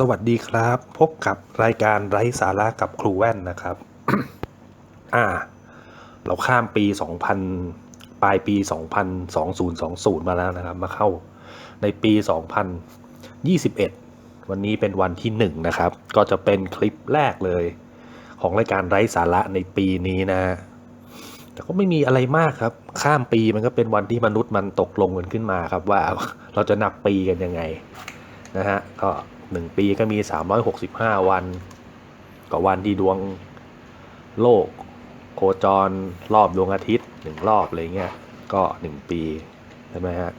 สวัสดีครับ พบกับรายการไร้สาระกับครูแว่นนะครับ อ่า เราข้ามปี 2000 ปลายปี2020 มาแล้วนะครับ มาเข้าในปี 2021 วันนี้เป็นวันที่ 1 นะครับ ก็จะเป็นคลิปแรกเลย ของรายการไร้สาระในปีนี้นะฮะแต่ก็ไม่มีอะไรมากครับ ข้ามปีมันก็เป็นวันที่มนุษย์มันตกลงกันขึ้นมาครับว่าเราจะนับปีกันยังไง นะฮะก็ หนึ่งปีก็มี 365 วันก็วันที่ดวงโลก โคจรรอบดวงอาทิตย์หนึ่งรอบอะไรเงี้ยก็หนึ่งปีใช่ไหมฮะ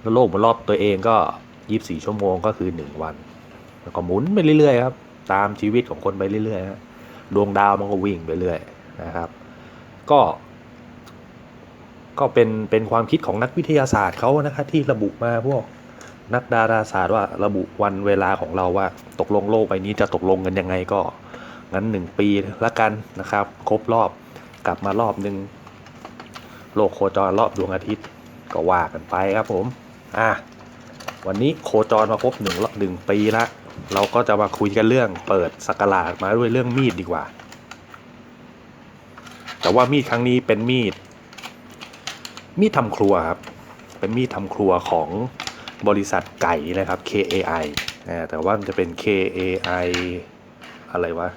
แล้วโลกมันรอบตัวเองก็ 24 ชั่วโมงก็คือ 1 วัน แล้วก็หมุนไปเรื่อยๆครับตามชีวิตของคนไปเรื่อยๆฮะดวงดาวมันก็วิ่งไปเรื่อยนะครับ ก็ ก็เป็นเป็นความคิดของนักวิทยาศาสตร์เขานะครับที่ระบุมาพวก นักดาราศาสตร์ว่าระบุวันเวลาของเราว่า ตกลงโลกใบนี้จะตกลงกันยังไงก็ งั้นหนึ่งปีละกันนะครับ ครบรอบกลับมารอบหนึ่งโลกโคจรรอบดวงอาทิตย์ก็ว่ากันไปครับผม อะ วันนี้โคจรมาครบหนึ่งรอบหนึ่งปีละเราก็จะมาคุยกันเรื่องเปิดสกราชมาด้วยเรื่องมีดดีกว่า แต่ว่ามีดครั้งนี้เป็นมีด มีดทำครัวครับ เป็นมีดทำครัวของ บริษัทไก่นะครับ KAI แต่ว่ามันจะเป็น KAI อะไรวะ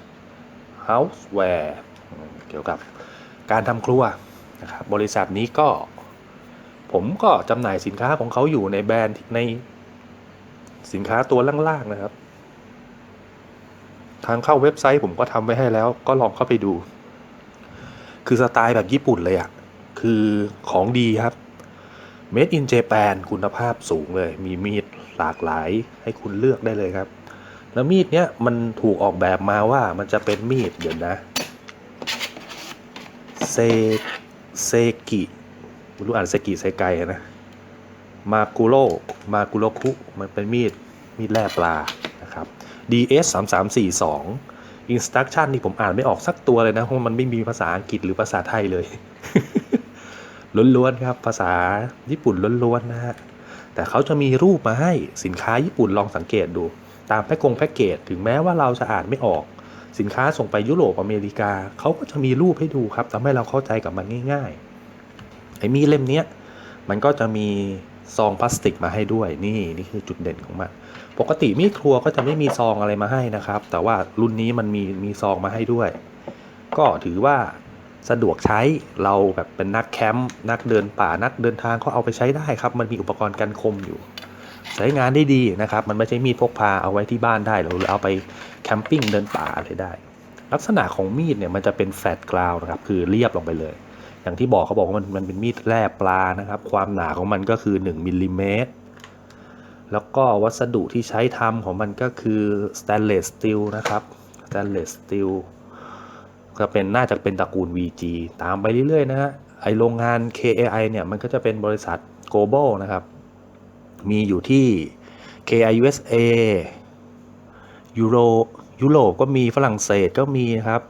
Houseware เกี่ยวกับการทำครัวนะครับบริษัทนี้ก็ ผมก็จำหน่ายสินค้าของเขาอยู่ในแบรนด์ในสินค้าตัวล่างๆนะครับ ทางเข้าเว็บไซต์ผมก็ทำไว้ให้แล้วก็ลองเข้าไปดู คือสไตล์แบบญี่ปุ่นเลยอะ่ะคือของดีครับ Made in Japan คุณภาพสูงเลย มีมีดหลากหลายให้คุณเลือกได้เลยครับ แล้วมีดเนี้ยมันถูกออกแบบมาว่ามันจะเป็นมีดเดี๋ยวนะเซเซกิไม่รู้อ่านเซกิเซไกนะมากุโรมากุโรคุมันเป็นมีดมีดแร่ปลานะครับ DS 3 3 4 2 Instruction นี่ผมอ่านไม่ออกสักตัวเลยนะเพราะมันไม่มีภาษาอังกฤษหรือภาษาไทยเลย ล้วนๆครับ ภาษาญี่ปุ่นล้วนๆนะฮะ แต่เขาจะมีรูปมาให้สินค้าญี่ปุ่นลองสังเกตดู ตามแพ็กกงแพ็กเกจถึงแม้ว่าเราจะอ่านไม่ออก สินค้าส่งไปยุโรปอเมริกา เขาก็จะมีรูปให้ดูครับทำให้เราเข้าใจกับมันง่ายๆไอ้มีเล่มเนี้ยมันก็จะมีซองพลาสติกมาให้ด้วยนี่นี่คือจุดเด่นของมัน ปกติมีดครัวก็จะไม่มีซองอะไรมาให้นะครับ แต่ว่ารุ่นนี้มันมีมีซองมาให้ด้วย ก็ถือว่า สะดวกใช้เราแบบเป็นนักแคมป์นักเดินป่านักเดินทางก็เอาไปใช้ได้ครับ มันมีอุปกรณ์กันคมอยู่ ใช้งานได้ดีนะครับ มันไม่ใช่มีดพกพาเอาไว้ที่บ้านได้หรือเอาไปแคมปิ้งเดินป่าอะไรได้ ลักษณะของมีดเนี่ยมันจะเป็นแฟตกราวนะครับคือเรียบลงไปเลย อย่างที่บอกเขาบอกว่ามันมันเป็นมีดแร่ปลานะครับ ความหนาของมันก็คือ 1มิลลิเมตรแล้วก็วัสดุที่ใช้ทำของมันก็คือสแตนเลสสตีลนะครับสแตนเลสสตีล ก็เป็นน่าจะเป็นตระกูล VG ตามไปเรื่อยๆนะฮะไอโรงงาน KAI เนี่ยมันก็จะเป็นบริษัท global นะครับ มีอยู่ที่ KI USA ยูโรยุโรปก็มีฝรั่งเศสก็มีครับ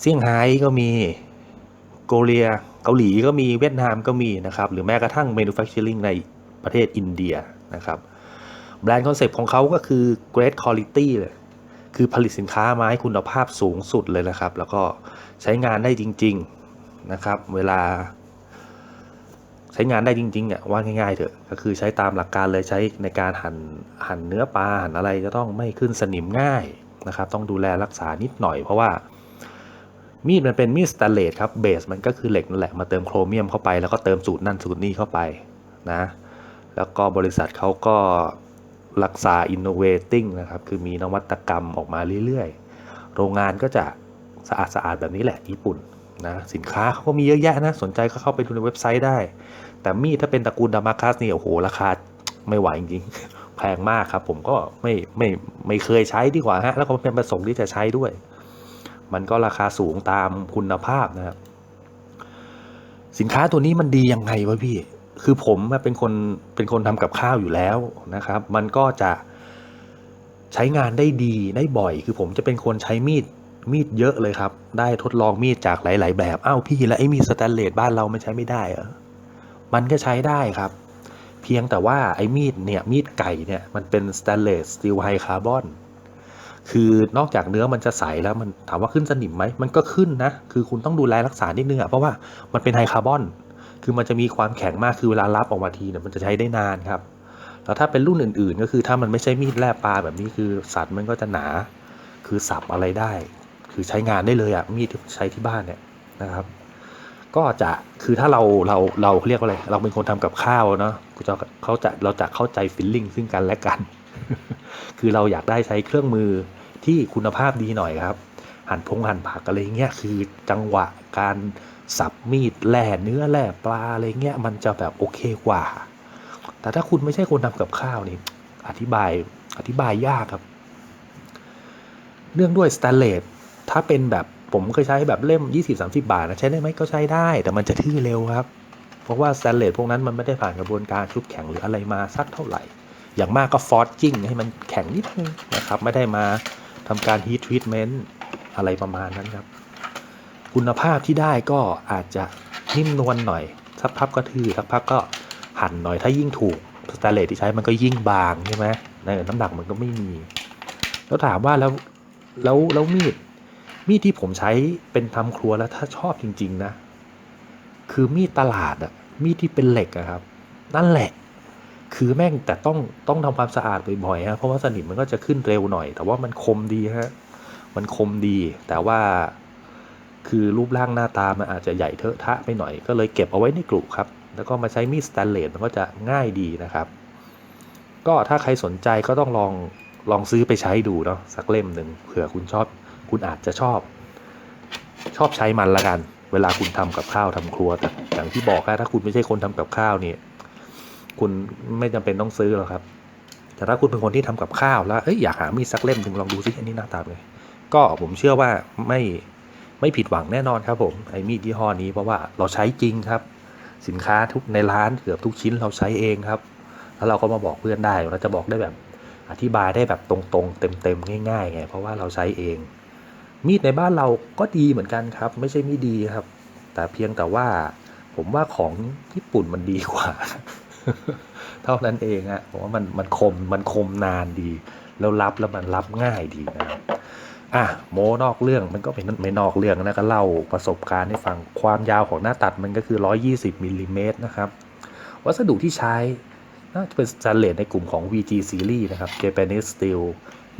เซี่ยงไฮ้ก็มีโกเลียเกาหลีก็มีเวียดนามก็มีนะครับ หรือแม้กระทั่ง manufacturing ในประเทศอินเดียนะครับ แบรนด์คอนเซปต์ของเขาก็คือ great quality เลย คือผลิตสินค้ามาให้คุณภาพสูงสุดเลยนะครับ แล้วก็ใช้งานได้จริง ๆนะครับ เวลา ใช้งานได้จริงๆอะว่าง่ายๆเถอะก็คือใช้ตามหลักการเลยใช้ในการหั่นหั่นเนื้อปลาหั่นอะไรจะต้องไม่ขึ้นสนิมง่ายนะครับ ต้องดูแลรักษานิดหน่อยเพราะว่ามีดมันเป็นมีดสแตนเลสครับเบสมันก็คือเหล็กนั่นแหละมาเติมโครเมียมเข้าไปแล้วก็เติมสูตรนั่นสูตรนี่เข้าไปนะ แล้วก็บริษัทเขาก็ รักษา innovating นะครับ คือมีนวัตกรรมออกมาเรื่อยๆ โรงงานก็จะสะอาดสะอาดแบบนี้แหละญี่ปุ่นนะสินค้าเขาก็มีเยอะแยะนะ สนใจก็เข้าไปดูในเว็บไซต์ได้ แต่มีดถ้าเป็นตระกูลดามาคัสนี่โอ้โหราคาไม่ไหวจริงๆ แพงมากครับผมก็ไม่ไม่ไม่เคยใช้ดีกว่าฮะแล้วก็เป็นประสงค์ที่จะใช้ด้วย มันก็ราคาสูงตามคุณภาพนะครับสินค้าตัวนี้มันดียังไงวะพี่ คือผมเป็นคนเป็นคนทำกับข้าวอยู่แล้วนะครับ มันก็จะใช้งานได้ดีได้บ่อย คือผมจะเป็นคนใช้มีดมีดเยอะเลยครับ ได้ทดลองมีดจากหลาย ๆ แบบอ้าวพี่แล้วไอ้มีดสแตนเลสบ้านเราไม่ใช้ไม่ได้เหรอมันก็ใช้ได้ครับ เพียงแต่ว่าไอ้มีดเนี่ยมีดไก่เนี่ยมันเป็นสแตนเลสสตีลไฮคาร์บอนคือนอกจากเนื้อมันจะใสแล้วมันถามว่าขึ้นสนิมไหมมันก็ขึ้นนะ คือคุณต้องดูแลรักษานิดนึงอะเพราะว่ามันเป็นไฮคาร์บอน คือมันจะมีความแข็งมากคือเวลารับออกมาทีเนี่ยมันจะใช้ได้นานครับ แล้วถ้าเป็นรุ่นอื่นๆ ก็คือถ้ามันไม่ใช่มีดแล่ปลาแบบนี้คือสัตว์มันก็จะหนา คือสับอะไรได้ คือใช้งานได้เลยอะมีดที่ใช้ที่บ้านเนี่ยนะครับ ก็จะคือถ้าเราเราเราเรียกว่าอะไร เราเป็นคนทำกับข้าวเนาะจะเขาจะเราจะเข้าใจฟิลลิ่งซึ่งกันและกัน คือเราอยากได้ใช้เครื่องมือที่คุณภาพดีหน่อยครับ หั่นพงหั่นผักอะไรเงี้ยคือจังหวะการ สับมีดแล่เนื้อแล่ปลาอะไรเงี้ยมันจะแบบโอเคกว่า แต่ถ้าคุณไม่ใช่คนทำกับข้าวนี่อธิบายอธิบายยากครับ เนื่องด้วยสแตนเลสถ้าเป็นแบบผมเคยใช้แบบเล่ม 20-30 บาทนะใช้ได้ไหมก็ใช้ได้ แต่มันจะทื่อเร็วครับ เพราะว่าสแตนเลสพวกนั้นมันไม่ได้ผ่านกระบวนการชุบแข็งหรืออะไรมาสักเท่าไหร่ อย่างมากก็ฟอสจิ้งให้มันแข็งนิดนึงนะครับ ไม่ได้มาทำการฮีททรีทเมนต์อะไรประมาณนั้นครับ คุณภาพที่ได้ก็อาจจะนิ่มนวลหน่อยสักพักก็ทื่อสักพักก็หั่นหน่อยถ้ายิ่งถูกสแตนเลสที่ใช้มันก็ยิ่งบางใช่ไหมในน้ำหนักมันก็ไม่มี แล้วถามว่าแล้วแล้วแล้วมีดมีดที่ผมใช้เป็นทำครัวแล้วถ้าชอบจริง ๆ นะ คือมีดตลาดอะมีดที่เป็นเหล็กอะครับ นั่นแหละ คือแม่งแต่ต้องต้องทำความสะอาดบ่อยๆฮะเพราะว่าสนิมมันก็จะขึ้นเร็วหน่อย แต่ว่ามันคมดีฮะมันคมดีแต่ว่า คือรูปร่างหน้าตามันอาจจะใหญ่เทอะทะไปหน่อย ก็เลยเก็บเอาไว้ในกลุ่ครับ แล้วก็มาใช้มีดสแตนเลสมันก็จะง่ายดีนะครับ ก็ถ้าใครสนใจก็ต้องลองลองซื้อไปใช้ดูเนาะสักเล่มหนึ่งเผื่อคุณชอบ คุณอาจจะชอบ ชอบใช้มันละกัน เวลาคุณทำกับข้าวทำครัวแต่อย่างที่บอกอะถ้าคุณไม่ใช่คนทำกับข้าวเนี่ยคุณไม่จำเป็นต้องซื้อหรอกครับ แต่ถ้าคุณเป็นคนที่ทำกับข้าวแล้วเอ้ยอยากหามีดสักเล่มหนึ่งลองดูซิอันนี้หน้าตาเป็นไงก็ผมเชื่อว่าไม่ ไม่ผิดหวังแน่นอนครับผมไอ้มีดยี่ห้อนี้เพราะว่าเราใช้จริงครับ สินค้าทุกในร้านเกือบทุกชิ้นเราใช้เองครับ แล้วเราก็มาบอกเพื่อนได้เราจะบอกได้แบบอธิบายได้แบบตรงๆ เต็มๆง่ายๆไงเพราะว่าเราใช้เอง มีดในบ้านเราก็ดีเหมือนกันครับ ไม่ใช่ไม่ดีครับ แต่เพียงแต่ว่า ผมว่าของญี่ปุ่นมันดีกว่า เท่านั้นเองฮะผมว่ามันมันคมมันคมนานดี แล้วรับแล้วมันรับง่ายดีนะครับ อะโมนอกเรื่องมันก็เป็นไม่นอกเรื่องนะก็เล่าประสบการณ์ให้ฟังความยาวของหน้าตัดมันก็คือ 120มิลลิเมตรนะครับ วัสดุที่ใช้น่าจะเป็นสแตนเลสในกลุ่มของ VG Series นะครับ Japanese Steel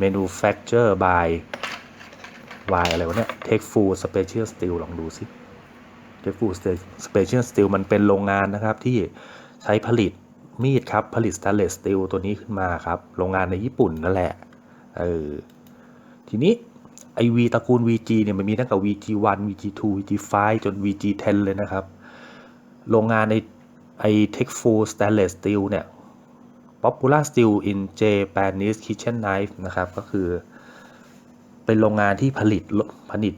Manufacture by Y อะไรวะเนี่ย Tech Full Special Steel ลองดูสิ Tech Full Special Steel มันเป็นโรงงานนะครับที่ใช้ผลิตมีดครับ ผลิตสแตนเลสสตีลตัวนี้ขึ้นมาครับ โรงงานในญี่ปุ่นนั่นแหละ เออ ทีนี้ ไอ V ตระกูล VG เนี่ยมันมีตั้งแต่ VG1 VG2 VG5 จน VG10 เลยนะครับ โรงงานในไอ Tech Full Stainless Steel เนี่ย Popular Steel in Japanese Kitchen Knife นะครับ ก็คือ เป็นโรงงานที่ผลิตผลิต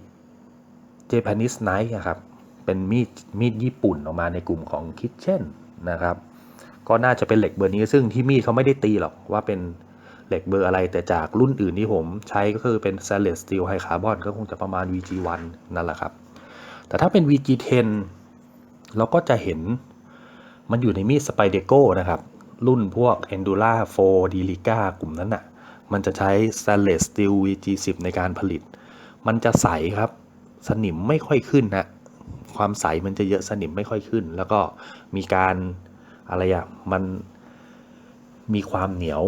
Japanese Knife อะครับ เป็นมีดมีดญี่ปุ่นออกมาในกลุ่มของ Kitchen นะครับ ก็น่าจะเป็นเหล็กเบอร์นี้ซึ่งที่มีดเขาไม่ได้ตีหรอกว่าเป็น เหล็กเบอร์อะไร แต่จากรุ่นอื่นที่ผมใช้ก็คือเป็น Stainless Steel High Carbon ก็คงจะประมาณ VG1 นั่นแหละครับ แต่ถ้าเป็น VG10 เราก็จะเห็นมันอยู่ในมีดสไปเดโก้นะครับ รุ่นพวก Endura 4 d e l i c a กลุ่มนั้นน่ะ มันจะใช้ Stainless Steel VG10 ในการผลิต มันจะใสครับ สนิมไม่ค่อยขึ้นนะความใสมันจะเยอะสนิมไม่ค่อยขึ้น แล้วก็มีการอะไรอะมันมีความเหนียว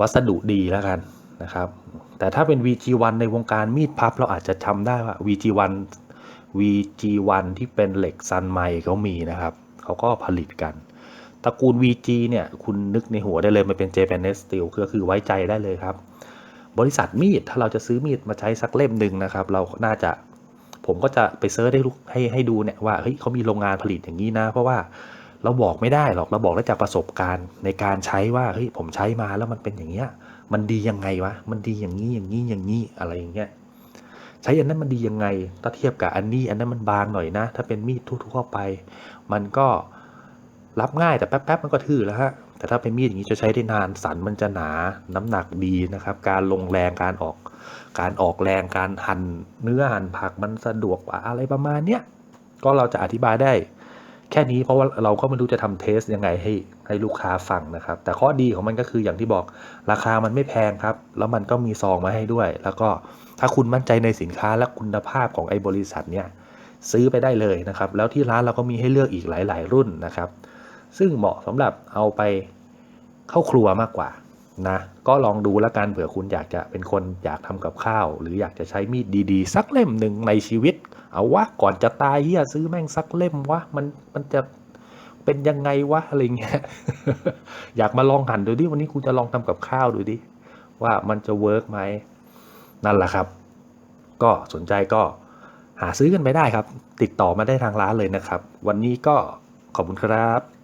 วัสดุดีแล้วกันนะครับ แต่ถ้าเป็น VG1 ในวงการมีดพับเราอาจจะจำได้ว่า VG1 VG1 ที่เป็นเหล็กซันไมเขามีนะครับ เขาก็ผลิตกัน ตระกูล VG เนี่ย คุณนึกในหัวได้เลย มันเป็น Japanese Steel ก็คือไว้ใจได้เลยครับ บริษัทมีด ถ้าเราจะซื้อมีดมาใช้สักเล่มหนึ่งนะครับ เราน่าจะ ผมก็จะไปเซิร์ชให้ให้ให้ดูเนี่ยว่า เฮ้ยเขามีโรงงานผลิตอย่างนี้นะ เพราะว่า เราบอกไม่ได้หรอกเราบอกได้จากประสบการณ์ในการใช้ว่าเฮ้ยผมใช้มาแล้วมันเป็นอย่างเงี้ยมันดียังไงวะมันดีอย่างนี้อย่างนี้อย่างนี้อะไรอย่างเงี้ยใช้อันนั้นมันดียังไงถ้าเทียบกับอันนี้อันนั้นมันบางหน่อยนะ ถ้าเป็นมีดทั่วๆไป มันก็รับง่ายแต่แป๊บๆมันก็ทื่อแล้วฮะแต่ถ้าเป็นมีดอย่างนี้จะใช้ได้นานสันมันจะหนาน้ำหนักดีนะครับ การลงแรงการออก การออกแรงการหั่นเนื้อหั่นผักมันสะดวกกว่าอะไรประมาณเนี้ยก็เราจะอธิบายได้ แค่นี้เพราะว่าเราก็ไม่รู้จะทำเทสยังไงให้ให้ลูกค้าฟังนะครับ แต่ข้อดีของมันก็คืออย่างที่บอกราคามันไม่แพงครับ แล้วมันก็มีซองมาให้ด้วย แล้วก็ถ้าคุณมั่นใจในสินค้าและคุณภาพของไอ้บริษัทเนี่ยซื้อไปได้เลยนะครับ แล้วที่ร้านเราก็มีให้เลือกอีกหลาย ๆ รุ่นนะครับ ซึ่งเหมาะสำหรับเอาไปเข้าครัวมากกว่า นะก็ลองดูแล้วกันเผื่อคุณอยากจะเป็นคนอยากทำกับข้าว หรืออยากจะใช้มีดดีๆ สักเล่มหนึ่งในชีวิต เอาวะก่อนจะตายเฮียซื้อแม่งสักเล่มวะมันมันจะเป็นยังไงวะอะไรเงี้ยอยากมาลองหันดูดิวันนี้คุณจะลองทำกับข้าวดูดิว่ามันจะเวิร์กไหมนั่นแหละครับ ก็สนใจก็หาซื้อกันไปได้ครับ ติดต่อมาได้ทางร้านเลยนะครับ วันนี้ก็ขอบคุณครับ